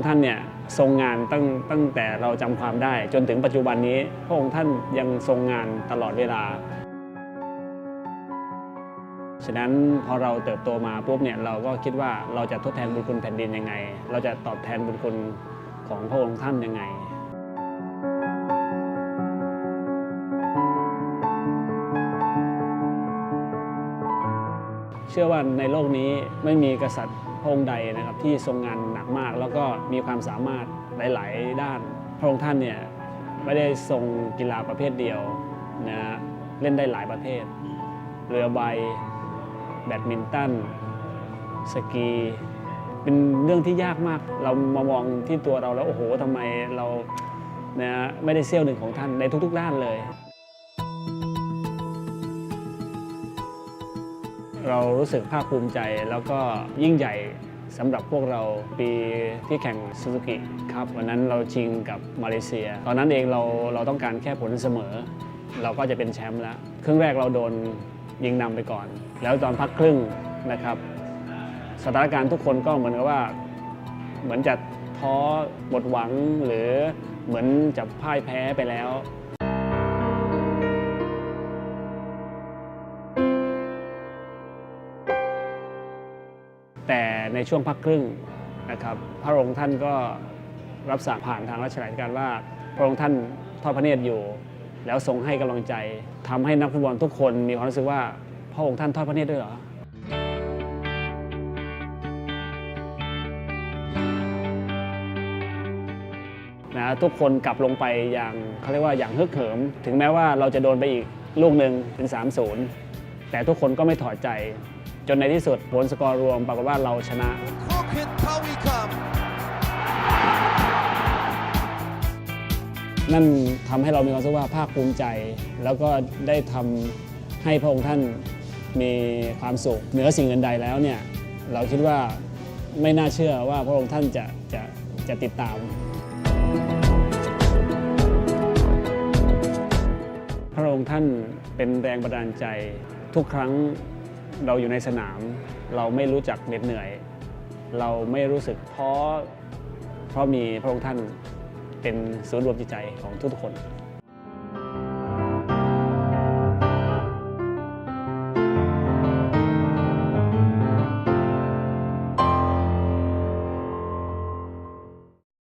องค์ท่านเนี่ยทรงงานตั้งตั้งแต่เราจำความได้ จนถึงปัจจุบันนี้พระองค์ท่านยังทรงงานตลอดเวลา ฉะนั้นพอเราเติบโตมาปุ๊บเนี่ยเราก็คิดว่าเราจะทดแทนบุญคุณแผ่นดินยังไง เราจะตอบแทนบุญคุณของพระองค์ท่านยังไงเชื่อว่าในโลกนี้ไม่มีกษัตริย์ พระองค์ใดนะครับที่ทรงงานหนักมาก แล้วก็มีความสามารถหลาย ๆ ด้าน พระองค์ท่านเนี่ยไม่ได้ทรงกีฬาประเภทเดียวนะฮะเล่นได้หลายประเภท เรือใบ แบดมินตัน สกี เป็นเรื่องที่ยากมาก เรามามองที่ตัวเราแล้วโอ้โหทำไมเรานะไม่ได้เสี้ยวหนึ่งของท่านในทุก ๆ ด้านเลย เรารู้สึกภาคภูมิใจแล้วก็ยิ่งใหญ่สำหรับพวกเราปีที่แข่งซูซูกิครับวันนั้นเราชิงกับมาเลเซีย ตอนนั้นเองเราเราต้องการแค่ผลเสมอ เราก็จะเป็นแชมป์แล้ว ครึ่งแรกเราโดนยิงนำไปก่อน แล้วตอนพักครึ่งนะครับ สถานการณ์ทุกคนก็เหมือนกับว่า เหมือนจะท้อหมดหวังหรือเหมือนจะพ่ายแพ้ไปแล้ว แต่ในช่วงพักครึ่งนะครับพระองค์ท่านก็รับสั่งผ่านทางราชการว่า พระองค์ท่านทอดพระเนตรอยู่ แล้วทรงให้กำลังใจทำให้นักฟุตบอลทุกคนมีความรู้สึกว่าพระองค์ท่านทอดพระเนตรด้วยเหรอนะทุกคนกลับลงไปอย่างเขาเรียกว่าอย่างฮึกเหิม ถึงแม้ว่าเราจะโดนไปอีกลูกหนึ่งเป็น 3-0 แต่ทุกคนก็ไม่ถอดใจ จนในที่สุดผลสกอร์รวมปรากฏว่าเราชนะ นั่นทำให้เรามีความรู้สึกว่าภาคภูมิใจ แล้วก็ได้ทำให้พระองค์ท่านมีความสุขเหนือสิ่งอื่นใดแล้วเนี่ยเราคิดว่าไม่น่าเชื่อว่าพระองค์ท่านจะจะจะติดตาม พระองค์ท่านเป็นแรงบันดาลใจ ทุกครั้งเราอยู่ในสนาม เราไม่รู้จักเหน็ดเหนื่อย เราไม่รู้สึกท้อเพราะมีพระองค์ท่านเป็นศูนย์รวมจิตใจของทุกๆคน